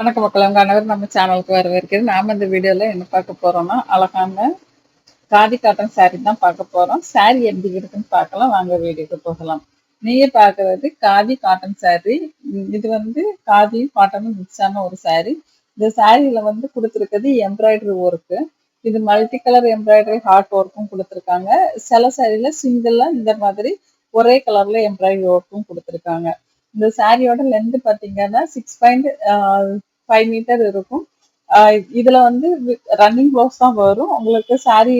வணக்கம் மக்கள் அனைவரும் நம்ம சேனலுக்கு வரவேற்கிறது நாம இந்த வீடியோல என்ன பார்க்க போறோம்னா அழகான காதி காட்டன் saree தான் பார்க்க போறோம். saree எப்படி இருக்குன்னு பார்க்கலாம். வாங்க வீடியோக்கு போகலாம். நீங்க பார்க்கறது காதி காட்டன் saree. இது வந்து காதியும் காட்டனும் மிக்ஸ் ஆன ஒரு saree. இந்த சாரியில வந்து கொடுத்துருக்கிறது எம்ப்ராய்டரி ஒர்க்கு இது மல்டி கலர் எம்ப்ராய்டரி ஹார்ட் ஒர்க்கும் கொடுத்துருக்காங்க. சில சாரியில சிங்கிளா இந்த மாதிரி ஒரே கலர்ல எம்ப்ராய்டரி ஒர்க்கும் கொடுத்துருக்காங்க. இந்த சாரியோட லென்த் பாத்தீங்கன்னா சிக்ஸ் பாயிண்ட் ஃபைவ் மீட்டர் இருக்கும். இதில் இதுல வந்து ரன்னிங் ப்ளவுஸ் தான் வரும். உங்களுக்கு சாரி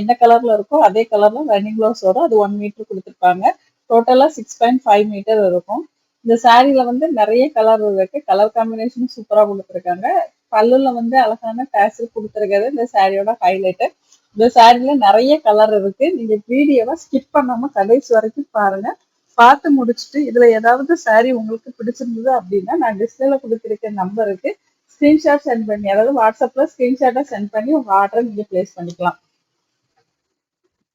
என்ன கலர்ல இருக்கோ அதே கலர்ல ரன்னிங் ப்ளவுஸ் வரும். அது ஒன் மீட்டர் கொடுத்துருப்பாங்க. டோட்டலா சிக்ஸ் பாயிண்ட் ஃபைவ் மீட்டர் இருக்கும். இந்த சாரில வந்து நிறைய கலர் இருக்கு. கலர் காம்பினேஷன் சூப்பரா கொடுத்துருக்காங்க. பல்லுல வந்து அழகான டேசல் கொடுத்துருக்கிறது. இந்த சாரியோட ஹைலைட்டு இந்த சாரில நிறைய கலர் இருக்கு. நீங்க வீடியோவை ஸ்கிப் பண்ணாம கடைசி வரைக்கும் பாருங்க. பார்த்து முடிச்சுட்டு இதுல ஏதாவது saree உங்களுக்கு பிடிச்சிருந்தது அப்படின்னா நான் டிஸ்பிளேல கொடுத்துருக்க நம்பருக்கு ஸ்கிரீன்ஷாட் சென்ட் பண்ணி அதாவது வாட்ஸ்அப்ல ஸ்கிரீன்ஷாட்டை சென்ட் பண்ணி உங்க ஆர்டரை நீங்க பிளேஸ் பண்ணிக்கலாம்.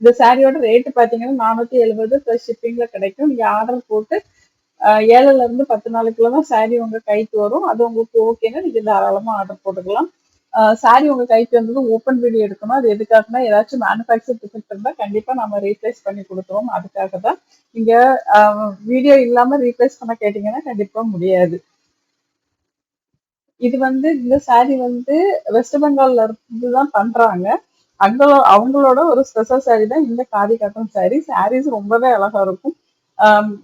இந்த சாரியோட ரேட் பாத்தீங்கன்னா நானூத்தி எழுபது ப்ளஸ் ஷிப்பிங்ல கிடைக்கும். நீங்க ஆர்டர் போட்டு ஏழுல இருந்து பத்து நாளைக்குள்ள தான் சாரி உங்க கைக்கு வரும். அது உங்களுக்கு ஓகேன்னா நீங்க தாராளமா ஆர்டர் போட்டுக்கலாம். சாரி உங்க கைக்கு வந்தது ஓப்பன் வீடியோ எடுக்கணும். அது எதுக்காகனா ஏதாச்சும் மேனுஃபேக்சர் டிஃபெக்ட் இருந்தால் கண்டிப்பா நம்ம ரீப்ளேஸ் பண்ணி கொடுத்துருவோம். அதுக்காக தான் நீங்க வீடியோ இல்லாம ரீப்ளேஸ் பண்ண கேட்டீங்கன்னா கண்டிப்பா முடியாது. இது வந்து இந்த சாரி வந்து வெஸ்ட் பெங்கால்ல இருந்து தான் பண்றாங்க. அங்களோ அவங்களோட ஒரு ஸ்பெஷல் சாரி தான் இந்த காதி காட்டன் சாரி சாரீஸ் ரொம்பவே அழகா இருக்கும்.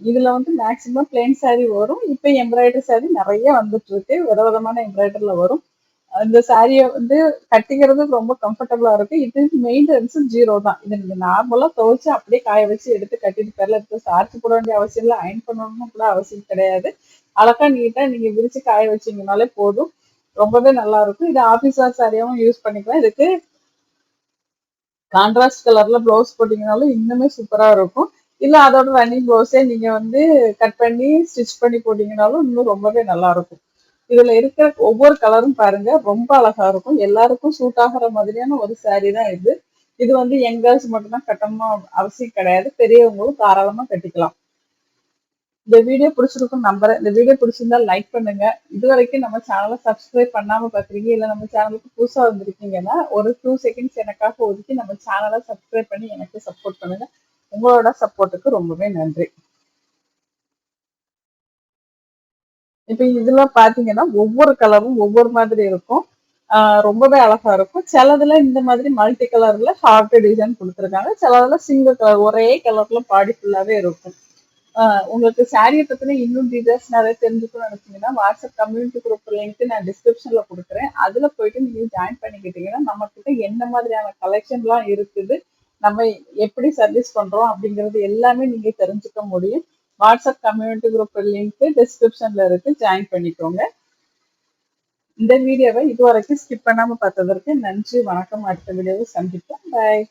இதுல வந்து மேக்சிமம் பிளெயின் சாரி வரும். இப்போ எம்ப்ராய்டரி சாரி நிறைய வந்துட்டு இருக்கு. விதவிதமான எம்ப்ராய்டரியில் வரும். இந்த சாரியை வந்து கட்டிக்கிறது ரொம்ப கம்ஃபர்டபுளா இருக்கு. இது மெயின்டெனன்ஸ் ஜீரோ தான். இது நீங்க நார்மலா துவைச்சு அப்படியே காய வச்சு எடுத்து கட்டிட்டு பேர்ல எடுத்து சாரிச்சு போட வேண்டிய அவசியம் இல்லை. அயன் பண்ணணும்னு கூட அவசியம் கிடையாது. அழகா நீட்டா நீங்க விரிச்சு காய வச்சீங்கனாலே போதும். ரொம்பவே நல்லா இருக்கும். இது ஆபீஸ் சாரியாவும் யூஸ் பண்ணிக்கலாம். இதுக்கு கான்ட்ராஸ்ட் கலர்ல ப்ளவுஸ் போட்டீங்கனாலும் இன்னுமே சூப்பரா இருக்கும். இல்ல அதோட ரன்னிங் ப்ளவுஸே நீங்க வந்து கட் பண்ணி ஸ்டிச் பண்ணி போட்டீங்கனாலும் இன்னும் ரொம்பவே நல்லா இருக்கும். இதுல இருக்கிற ஒவ்வொரு கலரும் பாருங்க. ரொம்ப அழகா இருக்கும். எல்லாருக்கும் சூட் ஆகிற மாதிரியான ஒரு சாரீ தான் இது. இது வந்து யங் கேர்ள்ஸ் மட்டும்தான் கட்டணும் அவசியம் கிடையாது. பெரியவங்களும் தாராளமா கட்டிக்கலாம். இந்த வீடியோ பிடிச்சிருக்கும் நம்புறேன். இந்த வீடியோ பிடிச்சிருந்தா லைக் பண்ணுங்க. இது வரைக்கும் நம்ம சேனலை சப்ஸ்கிரைப் பண்ணாம பாக்குறீங்க இல்ல நம்ம சேனலுக்கு புதுசா வந்திருக்கீங்கன்னா ஒரு டூ செகண்ட்ஸ் எனக்காக ஒதுக்கி நம்ம சேனலை சப்ஸ்கிரைப் பண்ணி எனக்கு சப்போர்ட் பண்ணுங்க. உங்களோட சப்போர்ட்டுக்கு ரொம்பவே நன்றி. இப்போ இதெல்லாம் பார்த்தீங்கன்னா ஒவ்வொரு கலரும் ஒவ்வொரு மாதிரி இருக்கும். ஆஹ் ரொம்பவே அழகா இருக்கும். சிலதுல இந்த மாதிரி மல்டி கலர்ல ஹார்ட் டிசைன் கொடுத்துருக்காங்க. சிலதுல சிங்கிள் கலர் ஒரே கலர்ல பாடி ஃபுல்லாவே இருக்கும். ஆஹ் உங்களுக்கு சாரியை பத்தின இன்னும் டீடைல்ஸ் நிறைய தெரிஞ்சுக்கணும்னு நினைச்சீங்கன்னா வாட்ஸ்அப் கம்யூனிட்டி குரூப் லிங்க் நான் டிஸ்கிரிப்ஷன்ல கொடுக்குறேன். அதுல போயிட்டு நீங்க ஜாயின் பண்ணிக்கிட்டீங்கன்னா நம்ம கிட்ட என்ன மாதிரியான கலெக்ஷன்லாம் இருக்குது நம்ம எப்படி சர்வீஸ் பண்றோம் அப்படிங்கிறது எல்லாமே நீங்க தெரிஞ்சுக்க முடியும். வாட்ஸ்அப் கம்யூனிட்டி குரூப் லிங்க் டிஸ்கிரிப்ஷன்ல இருக்கு. ஜாயின் பண்ணிக்கோங்க. இந்த வீடியோவை இதுவரைக்கும் ஸ்கிப் பண்ணாம பார்த்ததற்கு நன்றி. வணக்கம். அடுத்த வீடியோவை சந்திப்போம். பாய்